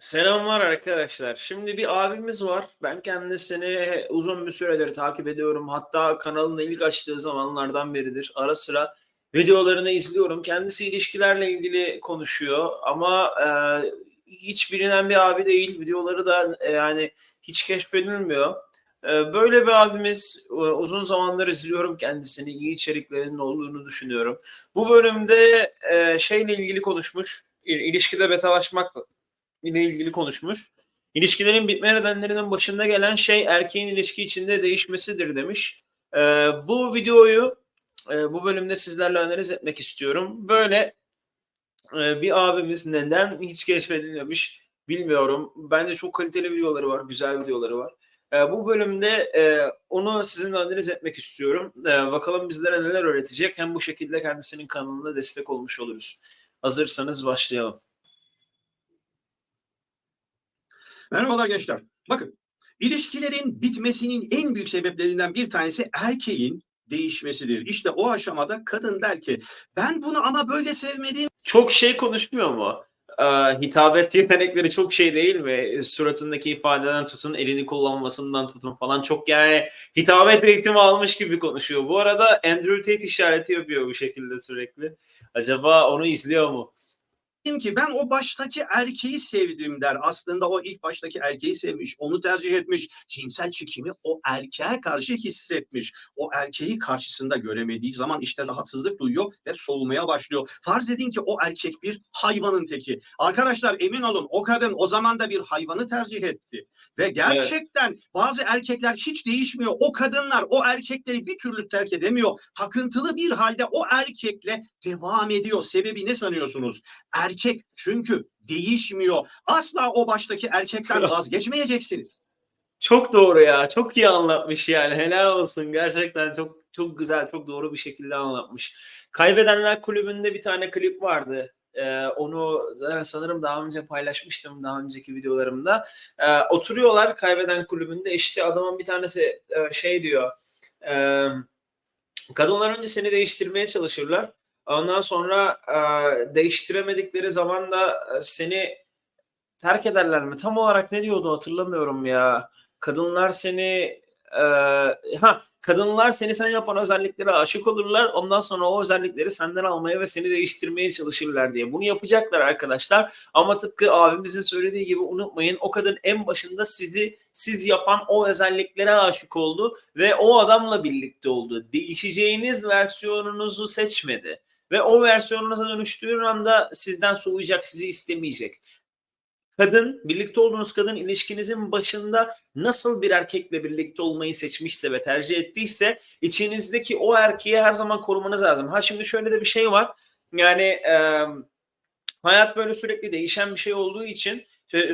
Selamlar arkadaşlar. Şimdi bir abimiz var. Ben kendisini uzun bir süredir takip ediyorum. Hatta kanalını ilk açtığı zamanlardan beridir. Ara sıra videolarını izliyorum. Kendisi ilişkilerle ilgili konuşuyor ama e, hiç bilinen bir abi değil. Videoları da e, yani hiç keşfedilmiyor. E, böyle bir abimiz e, uzun zamandır izliyorum kendisini. İyi içeriklerinin olduğunu düşünüyorum. Bu bölümde e, şeyle ilgili konuşmuş. İl- İlişkide betalaşmakla ile ilgili konuşmuş. İlişkilerin bitme nedenlerinin başında gelen şey erkeğin ilişki içinde değişmesidir demiş. Ee, bu videoyu e, bu bölümde sizlerle analiz etmek istiyorum. Böyle e, bir abimiz neden hiç keşfedilmemiş bilmiyorum. Bence çok kaliteli videoları var, güzel videoları var. E, bu bölümde e, onu sizinle analiz etmek istiyorum. E, bakalım bizlere neler öğretecek. Hem bu şekilde kendisinin kanalına destek olmuş oluruz. Hazırsanız başlayalım. Merhabalar gençler. Bakın, ilişkilerin bitmesinin en büyük sebeplerinden bir tanesi erkeğin değişmesidir. İşte o aşamada kadın der ki ben bunu ama böyle sevmedim. çok şey konuşmuyor mu? Ee, hitabet yetenekleri çok şey değil mi? Suratındaki ifadeden tutun, elini kullanmasından tutun falan çok yani hitabet eğitimi almış gibi konuşuyor. Bu arada Andrew Tate işareti yapıyor bu şekilde sürekli. Acaba onu izliyor mu? Ki ben o baştaki erkeği sevdim der. Aslında o ilk baştaki erkeği sevmiş, onu tercih etmiş. Cinsel çekimi o erkeğe karşı hissetmiş. O erkeği karşısında göremediği zaman işte rahatsızlık duyuyor ve soğumaya başlıyor. Farz edin ki o erkek bir hayvanın teki. Arkadaşlar emin olun o kadın o zaman da bir hayvanı tercih etti. Ve gerçekten bazı erkekler hiç değişmiyor. O kadınlar o erkekleri bir türlü terk edemiyor. Takıntılı bir halde o erkekle devam ediyor. Sebebi ne sanıyorsunuz? Erkek çünkü değişmiyor. Asla o baştaki erkekten vazgeçmeyeceksiniz. Çok doğru ya. Çok iyi anlatmış yani. Helal olsun. Gerçekten çok çok güzel, çok doğru bir şekilde anlatmış. Kaybedenler Kulübü'nde bir tane klip vardı. Ee, onu sanırım daha önce paylaşmıştım daha önceki videolarımda. Ee, oturuyorlar kaybeden kulübünde işte adamın bir tanesi e, şey diyor. E, kadınlar önce seni değiştirmeye çalışırlar. Ondan sonra e, değiştiremedikleri zaman da e, seni terk ederler mi? Tam olarak ne diyordu hatırlamıyorum ya. Kadınlar seni e, ha kadınlar seni sen yapan özelliklere aşık olurlar. Ondan sonra o özellikleri senden almaya ve seni değiştirmeye çalışırlar diye. Bunu yapacaklar arkadaşlar. Ama tıpkı abimizin söylediği gibi unutmayın o kadın en başında sizi siz yapan o özelliklere aşık oldu ve o adamla birlikte oldu. Değişeceğiniz versiyonunuzu seçmedi. Ve o versiyonunuza dönüştüğün anda sizden soğuyacak, sizi istemeyecek kadın, birlikte olduğunuz kadın ilişkinizin başında nasıl bir erkekle birlikte olmayı seçmişse ve tercih ettiyse içinizdeki o erkeği her zaman korumanız lazım. Ha şimdi şöyle de bir şey var. Yani e, hayat böyle sürekli değişen bir şey olduğu için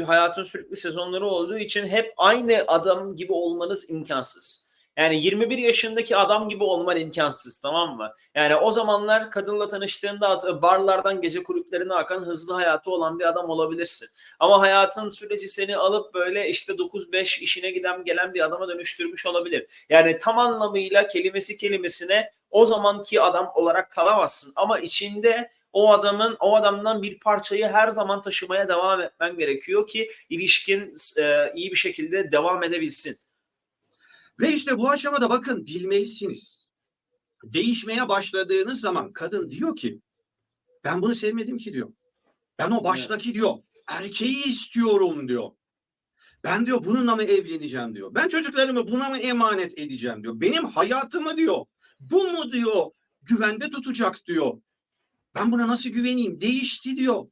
hayatın sürekli sezonları olduğu için hep aynı adam gibi olmanız imkansız. Yani 21 yaşındaki adam gibi olman imkansız tamam mı? Yani o zamanlar kadınla tanıştığında barlardan gece kulüplerine akan hızlı hayatı olan bir adam olabilirsin. Ama hayatın süreci seni alıp böyle işte 9-5 işine giden gelen bir adama dönüştürmüş olabilir. Yani tam anlamıyla kelimesi kelimesine o zamanki adam olarak kalamazsın. Ama içinde o adamın o adamdan bir parçayı her zaman taşımaya devam etmen gerekiyor ki ilişkin e, iyi bir şekilde devam edebilsin. Ve işte bu aşamada bakın bilmelisiniz. Değişmeye başladığınız zaman kadın diyor ki ben bunu sevmedim ki diyor. Ben o baştaki diyor erkeği istiyorum diyor. Ben diyor bununla mı evleneceğim diyor. Ben çocuklarımı buna mı emanet edeceğim diyor. Benim hayatımı diyor. Bu mu diyor güvende tutacak diyor. Ben buna nasıl güveneyim? Değişti diyor.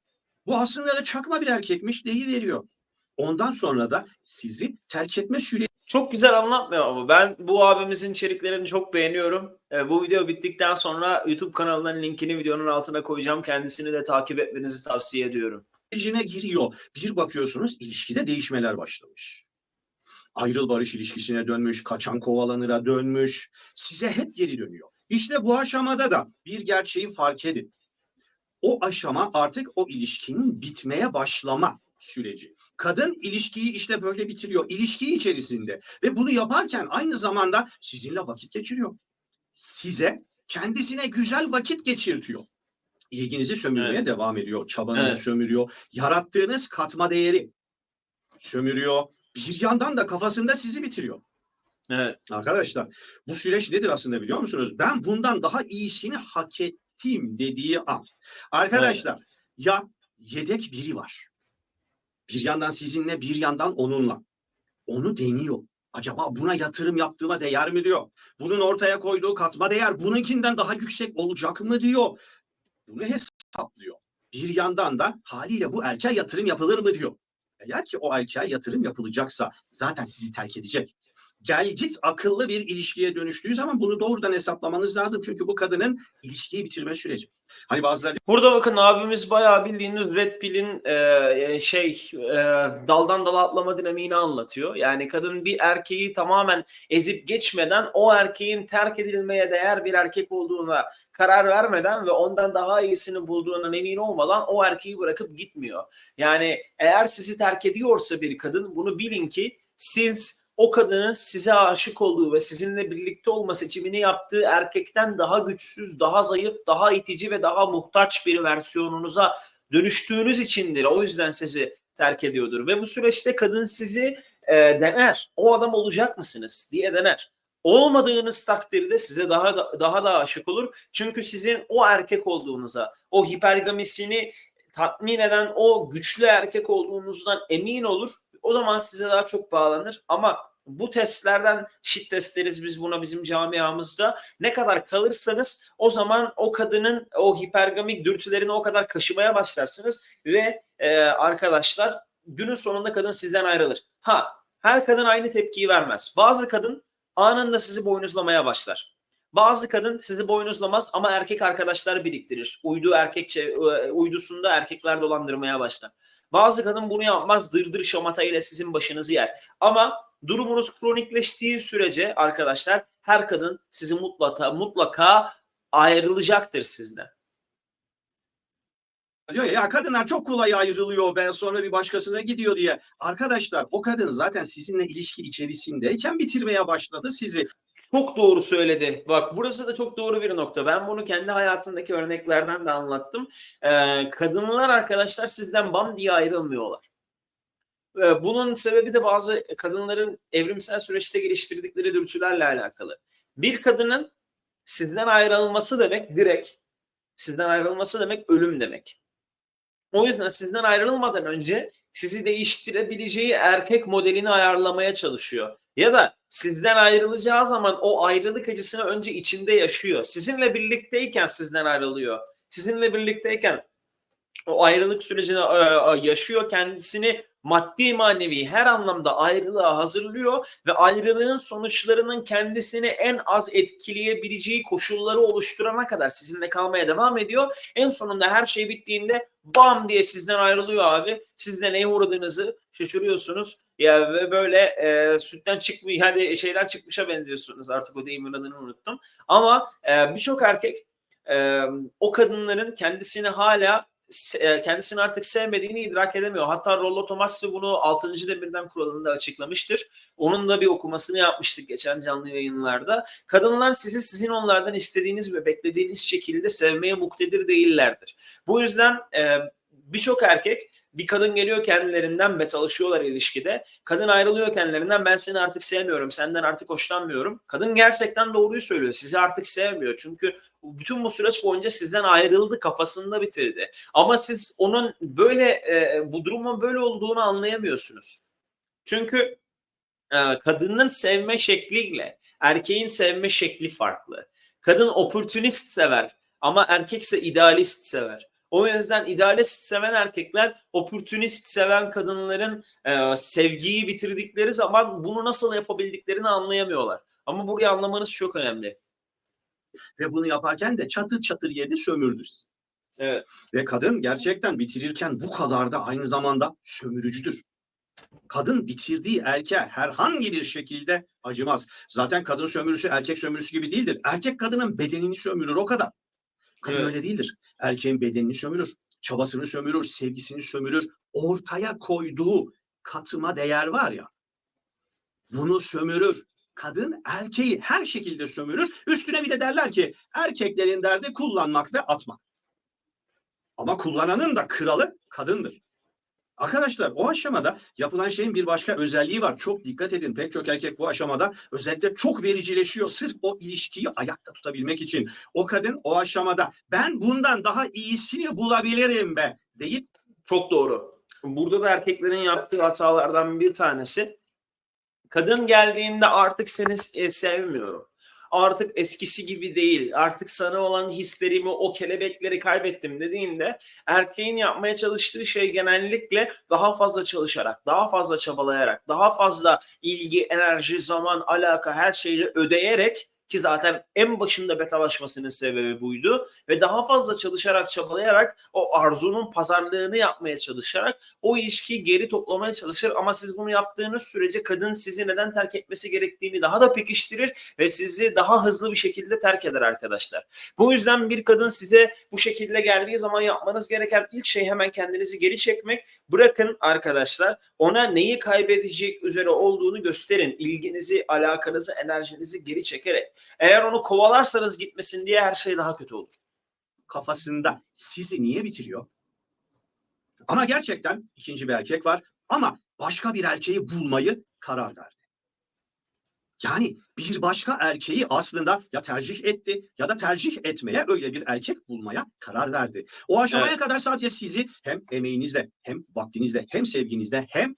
Bu aslında da çakma bir erkekmiş veriyor. Ondan sonra da sizi terk etme süreci Çok güzel anlatmıyor ama ben bu abimizin içeriklerini çok beğeniyorum. E, bu video bittikten sonra YouTube kanalının linkini videonun altına koyacağım. Kendisini de takip etmenizi tavsiye ediyorum. sürecine giriyor. Bir bakıyorsunuz ilişkide değişmeler başlamış. Ayrıl barış ilişkisine dönmüş, kaçan kovalanıra dönmüş. Size hep geri dönüyor. İşte bu aşamada da bir gerçeği fark edin. O aşama artık o ilişkinin bitmeye başlama süreci. Kadın ilişkiyi işte böyle bitiriyor. İlişki içerisinde ve bunu yaparken aynı zamanda sizinle vakit geçiriyor. Size kendisine güzel vakit geçirtiyor. İlginizi sömürmeye Evet. devam ediyor. Çabanızı Evet. sömürüyor. Yarattığınız katma değeri sömürüyor. Bir yandan da kafasında sizi bitiriyor. Evet. Arkadaşlar bu süreç nedir aslında biliyor musunuz? Ben bundan daha iyisini hak ettim dediği an. Arkadaşlar ya yedek biri var. Bir yandan sizinle bir yandan onunla. Onu deniyor. Acaba buna yatırım yaptığıma değer mi diyor. Bunun ortaya koyduğu katma değer bununkinden daha yüksek olacak mı diyor. Bunu hesaplıyor. Bir yandan da haliyle bu erkeğe yatırım yapılır mı diyor. Eğer ki o erkeğe yatırım yapılacaksa zaten sizi terk edecek gel git akıllı bir ilişkiye dönüştüğü zaman bunu doğrudan hesaplamanız lazım. Çünkü bu kadının ilişkiyi bitirme süreci. Hani bazıları Burada bakın abimiz bayağı bildiğiniz Red Pill'in e, şey e, daldan dala atlama dinamiğini anlatıyor. Yani kadın bir erkeği tamamen ezip geçmeden o erkeğin terk edilmeye değer bir erkek olduğuna karar vermeden ve ondan daha iyisini bulduğundan emin olmadan o erkeği bırakıp gitmiyor. Yani eğer sizi terk ediyorsa bir kadın bunu bilin ki siz o kadının size aşık olduğu ve sizinle birlikte olma seçimini yaptığı erkekten daha güçsüz, daha zayıf, daha itici ve daha muhtaç bir versiyonunuza dönüştüğünüz içindir. O yüzden sizi terk ediyordur. Ve bu süreçte kadın sizi e, dener. O adam olacak mısınız diye dener. Olmadığınız takdirde size daha da, daha da aşık olur. Çünkü sizin o erkek olduğunuza, o hipergamisini tatmin eden o güçlü erkek olduğunuzdan emin olur o zaman size daha çok bağlanır. Ama bu testlerden shit test deriz biz buna bizim camiamızda. Ne kadar kalırsanız o zaman o kadının o hipergamik dürtülerini o kadar kaşımaya başlarsınız ve e, arkadaşlar günün sonunda kadın sizden ayrılır. Ha her kadın aynı tepkiyi vermez. Bazı kadın anında sizi boynuzlamaya başlar. Bazı kadın sizi boynuzlamaz ama erkek arkadaşlar biriktirir. Uydu erkek e, uydusunda erkekler dolandırmaya başlar. Bazı kadın bunu yapmaz dırdır şamata ile sizin başınızı yer. Ama durumunuz kronikleştiği sürece arkadaşlar her kadın sizi mutlaka mutlaka ayrılacaktır sizden. diyor ya, ya kadınlar çok kolay ayrılıyor ben sonra bir başkasına gidiyor diye. Arkadaşlar o kadın zaten sizinle ilişki içerisindeyken bitirmeye başladı sizi. Çok doğru söyledi. Bak burası da çok doğru bir nokta. Ben bunu kendi hayatımdaki örneklerden de anlattım. Ee, kadınlar arkadaşlar sizden bam diye ayrılmıyorlar. Ee, bunun sebebi de bazı kadınların evrimsel süreçte geliştirdikleri dürtülerle alakalı. Bir kadının sizden ayrılması demek direkt sizden ayrılması demek ölüm demek. O yüzden sizden ayrılmadan önce sizi değiştirebileceği erkek modelini ayarlamaya çalışıyor. Ya da sizden ayrılacağı zaman o ayrılık acısını önce içinde yaşıyor. Sizinle birlikteyken sizden ayrılıyor. Sizinle birlikteyken o ayrılık sürecini e, yaşıyor. Kendisini maddi manevi her anlamda ayrılığa hazırlıyor ve ayrılığın sonuçlarının kendisini en az etkileyebileceği koşulları oluşturana kadar sizinle kalmaya devam ediyor. En sonunda her şey bittiğinde bam diye sizden ayrılıyor abi. Siz de neye uğradığınızı şaşırıyorsunuz. Ya ve böyle e, sütten çıkmıyor yani şeyden çıkmışa benziyorsunuz. Artık o deyimin adını unuttum. Ama e, birçok erkek e, o kadınların kendisini hala kendisini artık sevmediğini idrak edemiyor. Hatta Rollo Tomassi bunu 6. demirden kuralında açıklamıştır. Onun da bir okumasını yapmıştık geçen canlı yayınlarda. Kadınlar sizi sizin onlardan istediğiniz ve beklediğiniz şekilde sevmeye muktedir değillerdir. Bu yüzden e, birçok erkek bir kadın geliyor kendilerinden ve çalışıyorlar ilişkide. Kadın ayrılıyor kendilerinden ben seni artık sevmiyorum, senden artık hoşlanmıyorum. Kadın gerçekten doğruyu söylüyor. Sizi artık sevmiyor. Çünkü bütün bu süreç boyunca sizden ayrıldı, kafasında bitirdi. Ama siz onun böyle e, bu durumun böyle olduğunu anlayamıyorsunuz. Çünkü e, kadının sevme şekliyle erkeğin sevme şekli farklı. Kadın opportunist sever ama erkekse idealist sever. O yüzden idealist seven erkekler opportunist seven kadınların e, sevgiyi bitirdikleri zaman bunu nasıl yapabildiklerini anlayamıyorlar. Ama burayı anlamanız çok önemli. Ve bunu yaparken de çatır çatır yedi sömürdü sizi. Evet. Ve kadın gerçekten bitirirken bu kadar da aynı zamanda sömürücüdür. Kadın bitirdiği erkeğe herhangi bir şekilde acımaz. Zaten kadın sömürüsü erkek sömürüsü gibi değildir. Erkek kadının bedenini sömürür o kadar. Kadın Evet. öyle değildir. Erkeğin bedenini sömürür, çabasını sömürür, sevgisini sömürür. Ortaya koyduğu katıma değer var ya. Bunu sömürür. Kadın erkeği her şekilde sömürür. Üstüne bir de derler ki erkeklerin derdi kullanmak ve atmak. Ama kullananın da kralı kadındır. Arkadaşlar o aşamada yapılan şeyin bir başka özelliği var. Çok dikkat edin. Pek çok erkek bu aşamada özellikle çok vericileşiyor. Sırf o ilişkiyi ayakta tutabilmek için. O kadın o aşamada ben bundan daha iyisini bulabilirim be deyip Çok doğru. Burada da erkeklerin yaptığı hatalardan bir tanesi kadın geldiğinde artık seni e, sevmiyorum. Artık eskisi gibi değil. Artık sana olan hislerimi, o kelebekleri kaybettim dediğinde erkeğin yapmaya çalıştığı şey genellikle daha fazla çalışarak, daha fazla çabalayarak, daha fazla ilgi, enerji, zaman, alaka her şeyi ödeyerek ki zaten en başında betalaşmasının sebebi buydu ve daha fazla çalışarak, çabalayarak o arzunun pazarlığını yapmaya çalışarak o ilişkiyi geri toplamaya çalışır ama siz bunu yaptığınız sürece kadın sizi neden terk etmesi gerektiğini daha da pekiştirir ve sizi daha hızlı bir şekilde terk eder arkadaşlar. Bu yüzden bir kadın size bu şekilde geldiği zaman yapmanız gereken ilk şey hemen kendinizi geri çekmek. Bırakın arkadaşlar ona neyi kaybedecek üzere olduğunu gösterin. İlginizi, alakanızı, enerjinizi geri çekerek. Eğer onu kovalarsanız gitmesin diye her şey daha kötü olur. kafasında sizi niye bitiriyor? Ama gerçekten ikinci bir erkek var ama başka bir erkeği bulmayı karar verdi. Yani bir başka erkeği aslında ya tercih etti ya da tercih etmeye öyle bir erkek bulmaya karar verdi. O aşamaya Evet. kadar sadece sizi hem emeğinizle hem vaktinizle hem sevginizle hem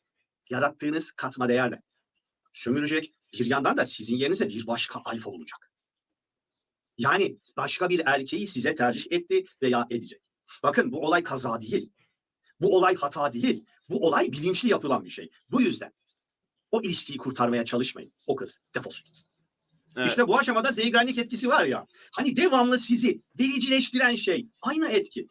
yarattığınız katma değerle sömürecek. Bir yandan da sizin yerinize bir başka alfa olacak. Yani başka bir erkeği size tercih etti veya edecek. Bakın bu olay kaza değil. Bu olay hata değil. Bu olay bilinçli yapılan bir şey. Bu yüzden o ilişkiyi kurtarmaya çalışmayın. O kız defolsun gitsin. Evet. İşte bu aşamada zeyganlik etkisi var ya. Hani devamlı sizi vericileştiren şey aynı etki.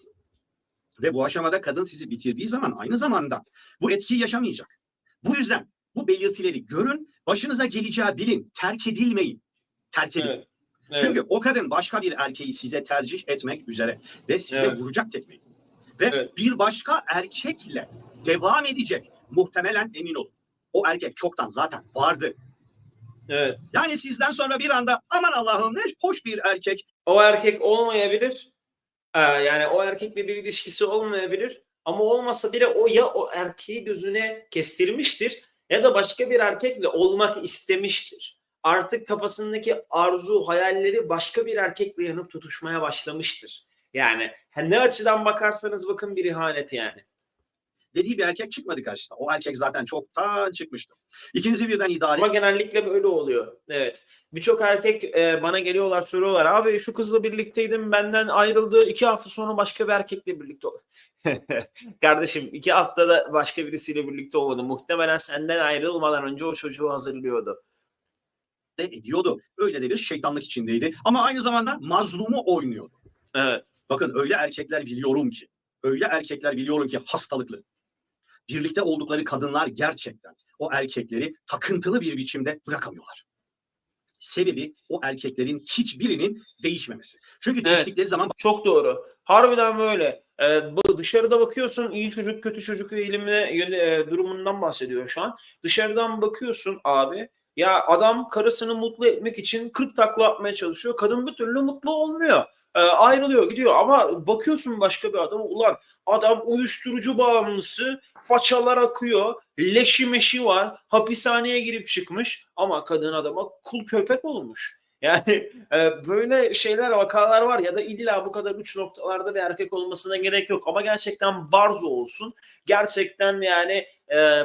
Ve bu aşamada kadın sizi bitirdiği zaman aynı zamanda bu etkiyi yaşamayacak. Bu yüzden bu belirtileri görün, başınıza geleceği bilin, terk edilmeyin. Terk edin. Evet. Evet. Çünkü o kadın başka bir erkeği size tercih etmek üzere ve size Evet. vuracak tekmeyi. Ve Evet. bir başka erkekle devam edecek. Muhtemelen emin olun. O erkek çoktan zaten vardı. evet. Yani sizden sonra bir anda aman Allah'ım ne hoş bir erkek. o erkek olmayabilir. Ee, yani o erkekle bir ilişkisi olmayabilir. Ama olmasa bile o ya o erkeği gözüne kestirmiştir ya da başka bir erkekle olmak istemiştir. Artık kafasındaki arzu, hayalleri başka bir erkekle yanıp tutuşmaya başlamıştır. Yani ne açıdan bakarsanız bakın bir ihanet yani. Dediği bir erkek çıkmadı karşısına. O erkek zaten çoktan çıkmıştı. İkinizi birden idare Ama genellikle böyle oluyor. Evet. Birçok erkek e, bana geliyorlar soruyorlar. Abi şu kızla birlikteydim benden ayrıldı. iki hafta sonra başka bir erkekle birlikte oldu. Kardeşim iki haftada başka birisiyle birlikte olmadı. Muhtemelen senden ayrılmadan önce o çocuğu hazırlıyordu. ediyordu. Öyle de bir şeytanlık içindeydi. Ama aynı zamanda mazlumu oynuyordu. Evet. Bakın öyle erkekler biliyorum ki, öyle erkekler biliyorum ki hastalıklı. Birlikte oldukları kadınlar gerçekten o erkekleri takıntılı bir biçimde bırakamıyorlar. Sebebi o erkeklerin hiçbirinin değişmemesi. Çünkü değiştikleri zaman Çok doğru. Harbiden böyle. Ee, bu dışarıda bakıyorsun iyi çocuk kötü çocuk eğilimine e, durumundan bahsediyor şu an. Dışarıdan bakıyorsun abi. Ya adam karısını mutlu etmek için 40 takla atmaya çalışıyor. Kadın bir türlü mutlu olmuyor. Ee, ayrılıyor gidiyor ama bakıyorsun başka bir adama ulan adam uyuşturucu bağımlısı façalar akıyor leşi meşi var hapishaneye girip çıkmış ama kadın adama kul köpek olmuş. Yani e, böyle şeyler vakalar var ya da illa bu kadar uç noktalarda bir erkek olmasına gerek yok ama gerçekten barzo olsun. Gerçekten yani e,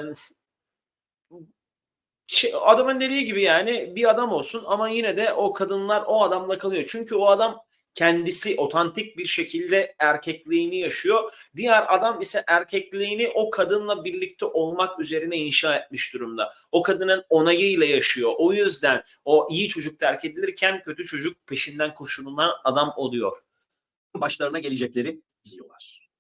şey, adamın dediği gibi yani bir adam olsun ama yine de o kadınlar o adamla kalıyor. Çünkü o adam kendisi otantik bir şekilde erkekliğini yaşıyor. Diğer adam ise erkekliğini o kadınla birlikte olmak üzerine inşa etmiş durumda. O kadının onayıyla yaşıyor. O yüzden o iyi çocuk terk edilirken kötü çocuk peşinden koşulan adam oluyor. başlarına gelecekleri biliyorlar.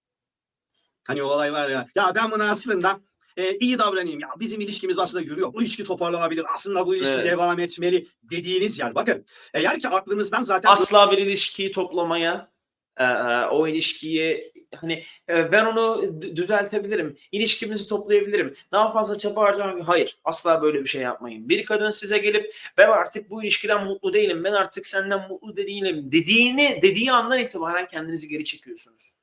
Hani o olay var ya, ya ben bunu aslında e, iyi davranayım ya bizim ilişkimiz aslında yürüyor. Bu ilişki toparlanabilir. Aslında bu ilişki Evet. devam etmeli dediğiniz yer. Bakın eğer ki aklınızdan zaten Asla bir ilişkiyi toplamaya e, e, o ilişkiyi hani e, ben onu düzeltebilirim. İlişkimizi toplayabilirim. Daha fazla çaba harcamam. Hayır. Asla böyle bir şey yapmayın. Bir kadın size gelip ben artık bu ilişkiden mutlu değilim. Ben artık senden mutlu değilim dediğini dediği andan itibaren kendinizi geri çekiyorsunuz.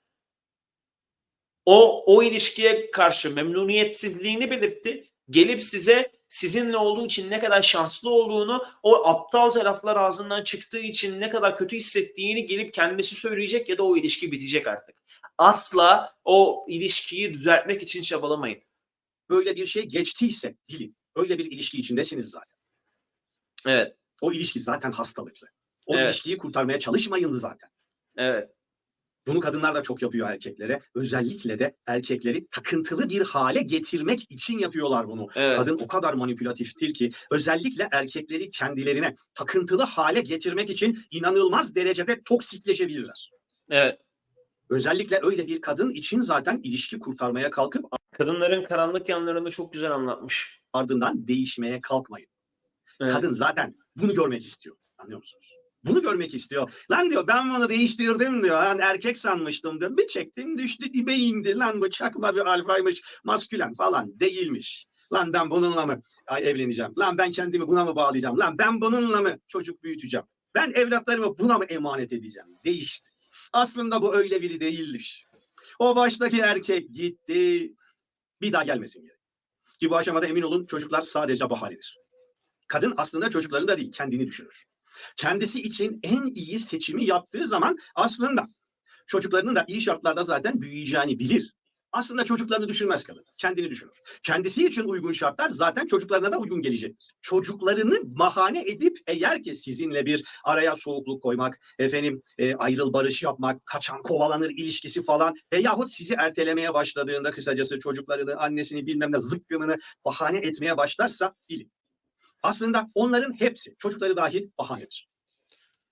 O o ilişkiye karşı memnuniyetsizliğini belirtti. Gelip size sizinle olduğu için ne kadar şanslı olduğunu, o aptalca laflar ağzından çıktığı için ne kadar kötü hissettiğini gelip kendisi söyleyecek ya da o ilişki bitecek artık. Asla o ilişkiyi düzeltmek için çabalamayın. Böyle bir şey geçtiyse dilin. Öyle bir ilişki içindesiniz zaten. Evet, O ilişki zaten hastalıklı. O Evet. ilişkiyi kurtarmaya çalışmayın zaten. evet. Bunu kadınlar da çok yapıyor erkeklere. Özellikle de erkekleri takıntılı bir hale getirmek için yapıyorlar bunu. Evet. Kadın o kadar manipülatiftir ki özellikle erkekleri kendilerine takıntılı hale getirmek için inanılmaz derecede toksikleşebilirler. Evet. Özellikle öyle bir kadın için zaten ilişki kurtarmaya kalkıp Kadınların karanlık yanlarını çok güzel anlatmış. ardından değişmeye kalkmayın. Evet. Kadın zaten bunu görmek istiyor. Anlıyor musunuz? Bunu görmek istiyor. Lan diyor ben bunu değiştirdim diyor. Ben erkek sanmıştım diyor. Bir çektim düştü dibe indi. Lan bu çakma bir alfaymış. Maskülen falan değilmiş. Lan ben bununla mı evleneceğim? Lan ben kendimi buna mı bağlayacağım? Lan ben bununla mı çocuk büyüteceğim? Ben evlatlarımı buna mı emanet edeceğim? Değişti. Aslında bu öyle biri değilmiş. O baştaki erkek gitti. Bir daha gelmesin geri. Ki bu aşamada emin olun çocuklar sadece baharidir. Kadın aslında çocukları da değil kendini düşünür. Kendisi için en iyi seçimi yaptığı zaman aslında çocuklarının da iyi şartlarda zaten büyüyeceğini bilir. Aslında çocuklarını düşünmez kadın. Kendini düşünür. Kendisi için uygun şartlar zaten çocuklarına da uygun gelecek. Çocuklarını bahane edip eğer ki sizinle bir araya soğukluk koymak, efendim e, ayrıl barış yapmak, kaçan kovalanır ilişkisi falan veyahut sizi ertelemeye başladığında kısacası çocuklarını, annesini bilmem ne zıkkımını bahane etmeye başlarsa bilin. Aslında onların hepsi, çocukları dahil bahanedir.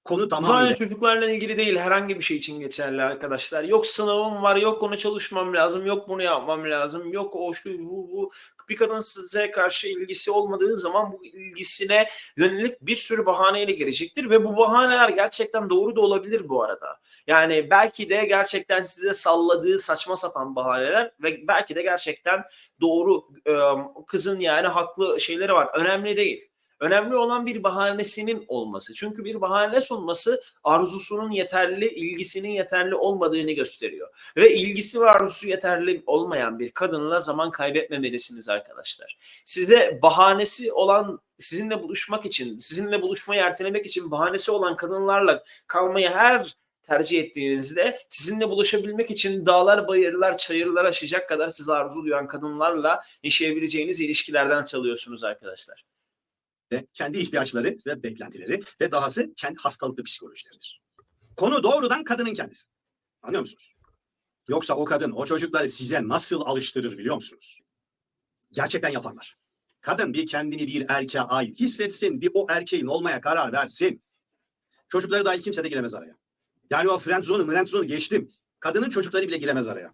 Konu tamamıyla Sadece çocuklarla ilgili değil herhangi bir şey için geçerli arkadaşlar. Yok sınavım var, yok onu çalışmam lazım, yok bunu yapmam lazım, yok o şu bu bu. Bir kadın size karşı ilgisi olmadığı zaman bu ilgisine yönelik bir sürü bahaneyle gelecektir ve bu bahaneler gerçekten doğru da olabilir bu arada. Yani belki de gerçekten size salladığı saçma sapan bahaneler ve belki de gerçekten doğru kızın yani haklı şeyleri var. Önemli değil. Önemli olan bir bahanesinin olması. Çünkü bir bahane sunması arzusunun yeterli, ilgisinin yeterli olmadığını gösteriyor. Ve ilgisi ve arzusu yeterli olmayan bir kadınla zaman kaybetmemelisiniz arkadaşlar. Size bahanesi olan, sizinle buluşmak için, sizinle buluşmayı ertelemek için bahanesi olan kadınlarla kalmayı her tercih ettiğinizde sizinle buluşabilmek için dağlar, bayırlar, çayırlar aşacak kadar size arzu duyan kadınlarla yaşayabileceğiniz ilişkilerden çalıyorsunuz arkadaşlar. Ve kendi ihtiyaçları ve beklentileri ve dahası kendi hastalıklı psikolojileridir. Konu doğrudan kadının kendisi. Anlıyor musunuz? Yoksa o kadın o çocukları size nasıl alıştırır biliyor musunuz? Gerçekten yaparlar. Kadın bir kendini bir erkeğe ait hissetsin, bir o erkeğin olmaya karar versin. Çocukları dahil kimse de giremez araya. Yani o friend zone'u, friend zone'u geçtim. Kadının çocukları bile giremez araya.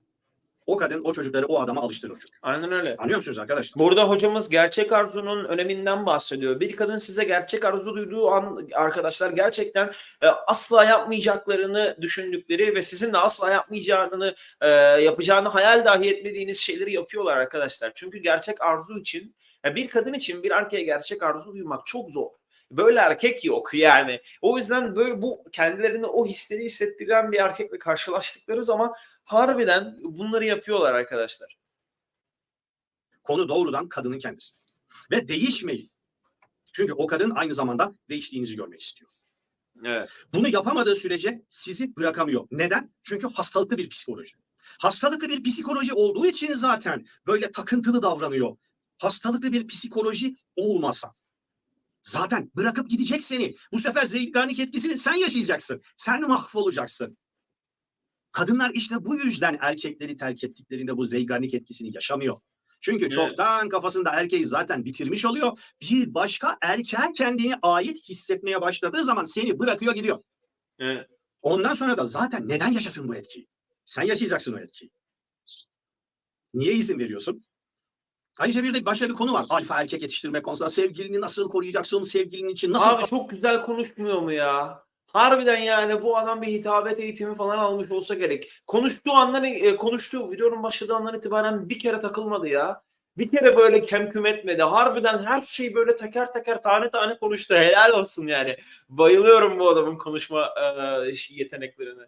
O kadın o çocukları o adama alıştırır çünkü. Aynen öyle. Anlıyor musunuz arkadaşlar? Burada hocamız gerçek arzunun öneminden bahsediyor. Bir kadın size gerçek arzu duyduğu an arkadaşlar gerçekten e, asla yapmayacaklarını düşündükleri ve sizin de asla yapmayacağını e, yapacağını hayal dahi etmediğiniz şeyleri yapıyorlar arkadaşlar. Çünkü gerçek arzu için ya bir kadın için bir erkeğe gerçek arzu duymak çok zor. Böyle erkek yok yani. O yüzden böyle bu kendilerini o hisleri hissettiren bir erkekle karşılaştıkları zaman harbiden bunları yapıyorlar arkadaşlar. Konu doğrudan kadının kendisi. Ve değişmeyin. Çünkü o kadın aynı zamanda değiştiğinizi görmek istiyor. Evet. Bunu yapamadığı sürece sizi bırakamıyor. Neden? Çünkü hastalıklı bir psikoloji. Hastalıklı bir psikoloji olduğu için zaten böyle takıntılı davranıyor. Hastalıklı bir psikoloji olmasa zaten bırakıp gidecek seni. Bu sefer zeyganik etkisini sen yaşayacaksın. Sen mahvolacaksın. Kadınlar işte bu yüzden erkekleri terk ettiklerinde bu zeyganik etkisini yaşamıyor. Çünkü Evet. çoktan kafasında erkeği zaten bitirmiş oluyor. Bir başka erkeğe kendini ait hissetmeye başladığı zaman seni bırakıyor gidiyor. Evet. Ondan sonra da zaten neden yaşasın bu etkiyi? Sen yaşayacaksın o etkiyi. Niye izin veriyorsun? Ayrıca bir de başka bir konu var. Alfa erkek yetiştirme konusunda sevgilini nasıl koruyacaksın? Sevgilinin için nasıl Abi çok güzel konuşmuyor mu ya? Harbiden yani bu adam bir hitabet eğitimi falan almış olsa gerek. Konuştuğu andan e, konuştuğu videonun başladığı andan itibaren bir kere takılmadı ya. Bir kere böyle kemküm etmedi. Harbiden her şeyi böyle teker teker tane tane konuştu. Helal olsun yani. Bayılıyorum bu adamın konuşma e, yeteneklerine.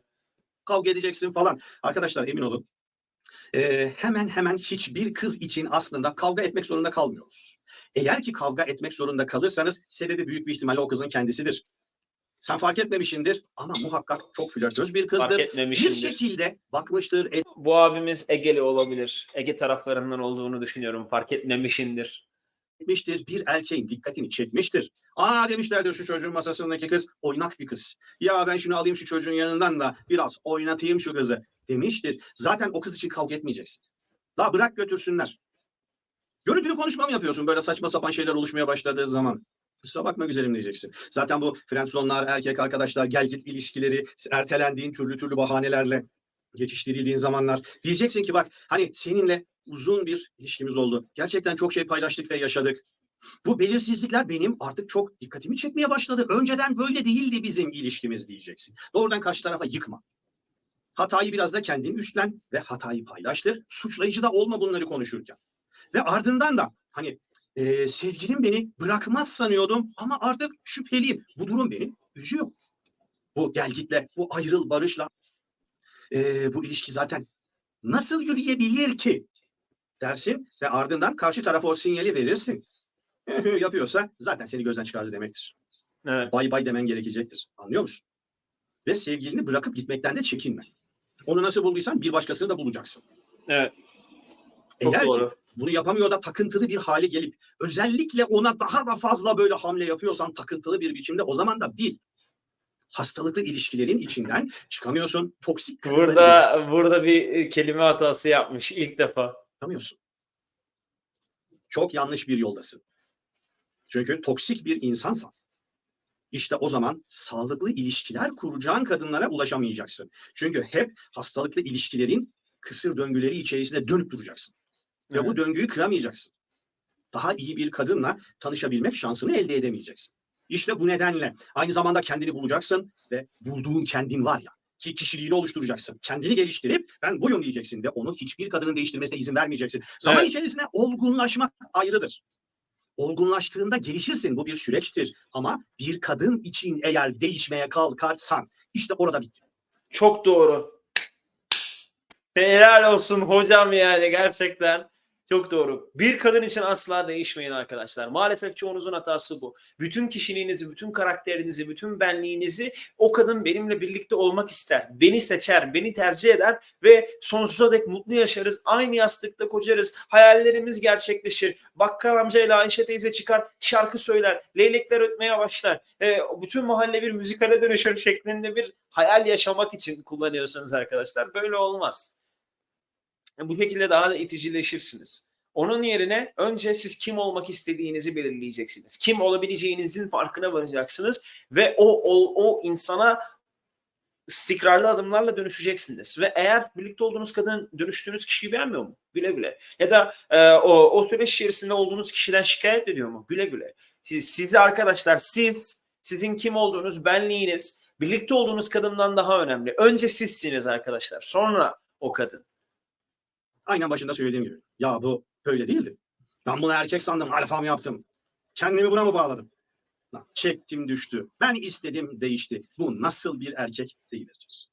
kavga edeceksin falan. Arkadaşlar emin olun. Ee, hemen hemen hiçbir kız için aslında kavga etmek zorunda kalmıyoruz. Eğer ki kavga etmek zorunda kalırsanız sebebi büyük bir ihtimalle o kızın kendisidir. Sen fark etmemişsindir ama muhakkak çok flörtöz bir Fark kızdır. Bir etmemişimdir. şekilde bakmıştır, Bu abimiz Egeli olabilir. Ege taraflarından olduğunu düşünüyorum. Fark etmemişindir. etmiştir, bir erkeğin dikkatini çekmiştir. Aa demişlerdir şu çocuğun masasındaki kız oynak bir kız. Ya ben şunu alayım şu çocuğun yanından da biraz oynatayım şu kızı demiştir. Zaten o kız için kavga etmeyeceksin. La bırak götürsünler. Görüntülü konuşma mı yapıyorsun böyle saçma sapan şeyler oluşmaya başladığı zaman? Kusura bakma güzelim diyeceksin. Zaten bu friendzonlar, erkek arkadaşlar, gel git ilişkileri, ertelendiğin türlü türlü bahanelerle geçiştirildiğin zamanlar. Diyeceksin ki bak hani seninle uzun bir ilişkimiz oldu. Gerçekten çok şey paylaştık ve yaşadık. Bu belirsizlikler benim artık çok dikkatimi çekmeye başladı. Önceden böyle değildi bizim ilişkimiz diyeceksin. Doğrudan karşı tarafa yıkma. Hatayı biraz da kendin üstlen ve hatayı paylaştır. Suçlayıcı da olma bunları konuşurken. Ve ardından da hani e, sevgilim beni bırakmaz sanıyordum ama artık şüpheliyim. Bu durum beni üzüyor. Bu gelgitle, bu ayrıl barışla e, bu ilişki zaten nasıl yürüyebilir ki dersin ve ardından karşı tarafa o sinyali verirsin. Yapıyorsa zaten seni gözden çıkardı demektir. Evet. Bay bay demen gerekecektir. Anlıyor musun? Ve sevgilini bırakıp gitmekten de çekinme. Onu nasıl bulduysan bir başkasını da bulacaksın. Evet. Çok Eğer ki doğru. Bunu yapamıyor da takıntılı bir hale gelip özellikle ona daha da fazla böyle hamle yapıyorsan takıntılı bir biçimde o zaman da bil. Hastalıklı ilişkilerin içinden çıkamıyorsun. Toksik Burada burada bir e, kelime hatası yapmış ilk defa. çıkamıyorsun. Çok yanlış bir yoldasın. Çünkü toksik bir insansan. İşte o zaman sağlıklı ilişkiler kuracağın kadınlara ulaşamayacaksın. Çünkü hep hastalıklı ilişkilerin kısır döngüleri içerisinde dönüp duracaksın. Ve bu Evet. döngüyü kıramayacaksın. Daha iyi bir kadınla tanışabilmek şansını elde edemeyeceksin. İşte bu nedenle aynı zamanda kendini bulacaksın ve bulduğun kendin var ya ki kişiliğini oluşturacaksın. Kendini geliştirip ben buyum diyeceksin ve onu hiçbir kadının değiştirmesine izin vermeyeceksin. Zaman Evet. içerisinde olgunlaşmak ayrıdır. Olgunlaştığında gelişirsin. Bu bir süreçtir. Ama bir kadın için eğer değişmeye kalkarsan işte orada bitti. Çok doğru. Helal olsun hocam yani gerçekten. Çok doğru. Bir kadın için asla değişmeyin arkadaşlar. Maalesef çoğunuzun hatası bu. Bütün kişiliğinizi, bütün karakterinizi, bütün benliğinizi o kadın benimle birlikte olmak ister. Beni seçer, beni tercih eder ve sonsuza dek mutlu yaşarız. Aynı yastıkta kocarız. Hayallerimiz gerçekleşir. Bakkal amcayla Ayşe teyze çıkar, şarkı söyler. Leylekler ötmeye başlar. E, bütün mahalle bir müzikale dönüşür şeklinde bir hayal yaşamak için kullanıyorsunuz arkadaşlar. Böyle olmaz. Bu şekilde daha da iticileşirsiniz. Onun yerine önce siz kim olmak istediğinizi belirleyeceksiniz. Kim olabileceğinizin farkına varacaksınız ve o o, o insana istikrarlı adımlarla dönüşeceksiniz. Ve eğer birlikte olduğunuz kadın dönüştüğünüz kişiyi beğenmiyor mu? Güle güle. Ya da e, o, o süreç içerisinde olduğunuz kişiden şikayet ediyor mu? Güle güle. Siz, sizi arkadaşlar siz, sizin kim olduğunuz, benliğiniz, birlikte olduğunuz kadından daha önemli. Önce sizsiniz arkadaşlar. Sonra o kadın. Aynen başında söylediğim gibi. Ya bu böyle değildi. Ben bunu erkek sandım. Alfa mı yaptım? Kendimi buna mı bağladım? Lan çektim düştü. Ben istedim değişti. Bu nasıl bir erkek değildir.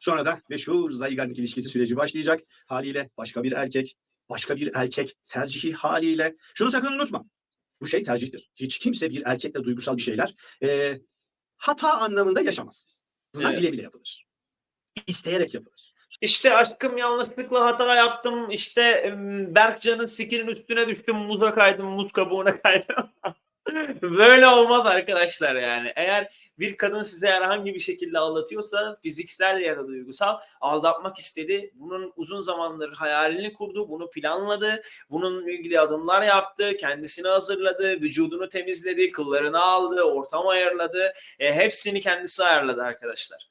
Sonra da meşhur zayganlık ilişkisi süreci başlayacak. Haliyle başka bir erkek, başka bir erkek tercihi haliyle. Şunu sakın unutma. Bu şey tercihtir. Hiç kimse bir erkekle duygusal bir şeyler eee, hata anlamında yaşamaz. Bunlar Evet. bile bile yapılır. İsteyerek yapılır. İşte aşkım yanlışlıkla hata yaptım. İşte Berkcan'ın sikinin üstüne düştüm. Muza kaydım. Muz kabuğuna kaydım. Böyle olmaz arkadaşlar yani. Eğer bir kadın size herhangi bir şekilde aldatıyorsa fiziksel ya da duygusal aldatmak istedi. Bunun uzun zamandır hayalini kurdu. Bunu planladı. Bununla ilgili adımlar yaptı. Kendisini hazırladı. Vücudunu temizledi. Kıllarını aldı. Ortam ayarladı. E, hepsini kendisi ayarladı arkadaşlar.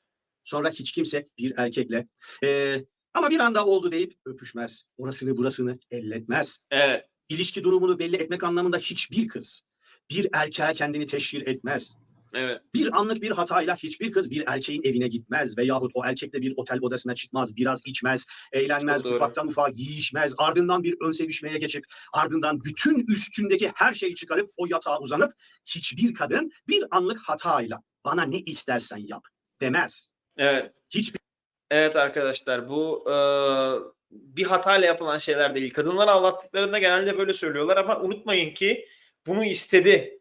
Sonra hiç kimse bir erkekle eee, ama bir anda oldu deyip öpüşmez. Orasını burasını elletmez. Evet. İlişki durumunu belli etmek anlamında hiçbir kız bir erkeğe kendini teşhir etmez. Evet. Bir anlık bir hatayla hiçbir kız bir erkeğin evine gitmez veyahut o erkekle bir otel odasına çıkmaz, biraz içmez, eğlenmez, ufaktan ufağa yiyişmez, ardından bir ön sevişmeye geçip ardından bütün üstündeki her şeyi çıkarıp o yatağa uzanıp hiçbir kadın bir anlık hatayla bana ne istersen yap demez. Evet. Hiçbir Evet arkadaşlar bu e, bir hatayla yapılan şeyler değil. Kadınları aldattıklarında genelde böyle söylüyorlar ama unutmayın ki bunu istedi.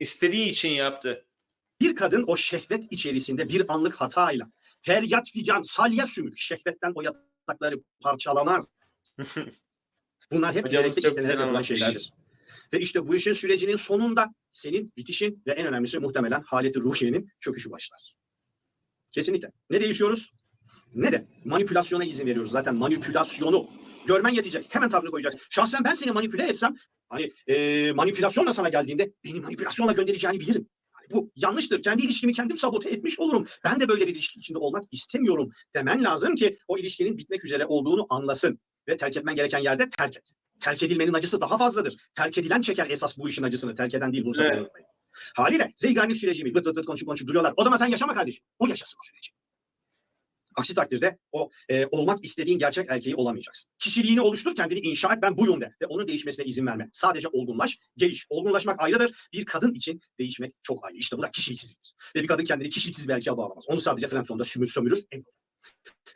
İstediği için yaptı. Bir kadın o şehvet içerisinde bir anlık hatayla feryat figan salya sümük şehvetten o yatakları parçalamaz. Bunlar hep gerekli istenerek yapılan şeylerdir. Ve işte bu işin sürecinin sonunda senin bitişin ve en önemlisi muhtemelen haleti ruhiyenin çöküşü başlar. Kesinlikle. Ne değişiyoruz? Ne de manipülasyona izin veriyoruz. Zaten manipülasyonu görmen yetecek. Hemen tavrını koyacaksın. Şahsen ben seni manipüle etsem hani e, manipülasyonla sana geldiğinde beni manipülasyonla göndereceğini bilirim. Hani bu yanlıştır. Kendi ilişkimi kendim sabote etmiş olurum. Ben de böyle bir ilişki içinde olmak istemiyorum demen lazım ki o ilişkinin bitmek üzere olduğunu anlasın. Ve terk etmen gereken yerde terk et. Terk edilmenin acısı daha fazladır. Terk edilen çeker esas bu işin acısını. Terk eden değil bunu Evet. unutmayın. Haliyle zeyganlik süreci mi? Vıt vıt vıt konuşup konuşup duruyorlar. O zaman sen yaşama kardeşim. O yaşasın o süreci. Aksi takdirde o e, olmak istediğin gerçek erkeği olamayacaksın. Kişiliğini oluştur, kendini inşa et, ben buyum de. Ve onun değişmesine izin verme. Sadece olgunlaş, geliş. Olgunlaşmak ayrıdır. Bir kadın için değişmek çok ayrı. İşte bu da kişiliksizliktir. Ve bir kadın kendini kişiliksiz bir erkeğe bağlamaz. Onu sadece Franson'da sümür sömürür. emin.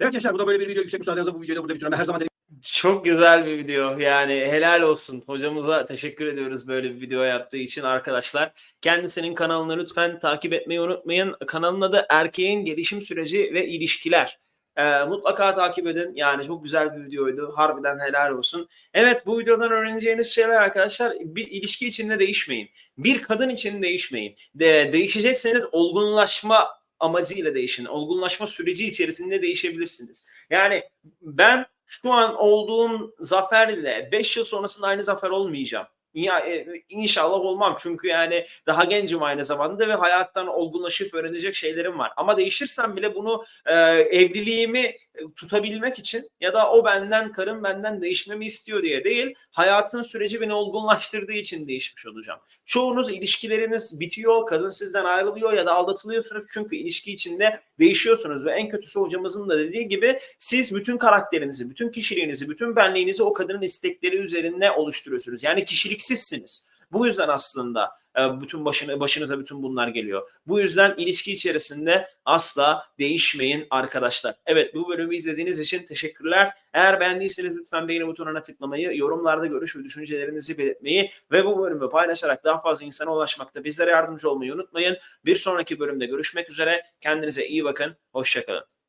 Evet gençler bu da böyle bir video. Yüksek müsaadenizle bu videoyu da burada bitiriyorum. Her zaman Çok güzel bir video. Yani helal olsun. Hocamıza teşekkür ediyoruz böyle bir video yaptığı için arkadaşlar. Kendisinin kanalını lütfen takip etmeyi unutmayın. Kanalın adı Erkeğin Gelişim Süreci ve İlişkiler. Ee, mutlaka takip edin. Yani çok güzel bir videoydu. Harbiden helal olsun. Evet bu videodan öğreneceğiniz şeyler arkadaşlar bir ilişki içinde değişmeyin. Bir kadın için değişmeyin. De, değişecekseniz olgunlaşma amacıyla değişin. Olgunlaşma süreci içerisinde değişebilirsiniz. Yani ben şu an olduğum zaferle 5 yıl sonrasında aynı zafer olmayacağım. Ya, e, inşallah olmam çünkü yani daha gencim aynı zamanda ve hayattan olgunlaşıp öğrenecek şeylerim var. Ama değişirsem bile bunu e, evliliğimi e, tutabilmek için ya da o benden karım benden değişmemi istiyor diye değil hayatın süreci beni olgunlaştırdığı için değişmiş olacağım. Çoğunuz ilişkileriniz bitiyor, kadın sizden ayrılıyor ya da aldatılıyorsunuz çünkü ilişki içinde değişiyorsunuz ve en kötüsü hocamızın da dediği gibi siz bütün karakterinizi, bütün kişiliğinizi, bütün benliğinizi o kadının istekleri üzerine oluşturuyorsunuz. Yani kişiliksizsiniz. Bu yüzden aslında bütün başına, başınıza bütün bunlar geliyor. Bu yüzden ilişki içerisinde asla değişmeyin arkadaşlar. Evet bu bölümü izlediğiniz için teşekkürler. Eğer beğendiyseniz lütfen beğeni butonuna tıklamayı, yorumlarda görüş ve düşüncelerinizi belirtmeyi ve bu bölümü paylaşarak daha fazla insana ulaşmakta bizlere yardımcı olmayı unutmayın. Bir sonraki bölümde görüşmek üzere. Kendinize iyi bakın. Hoşçakalın.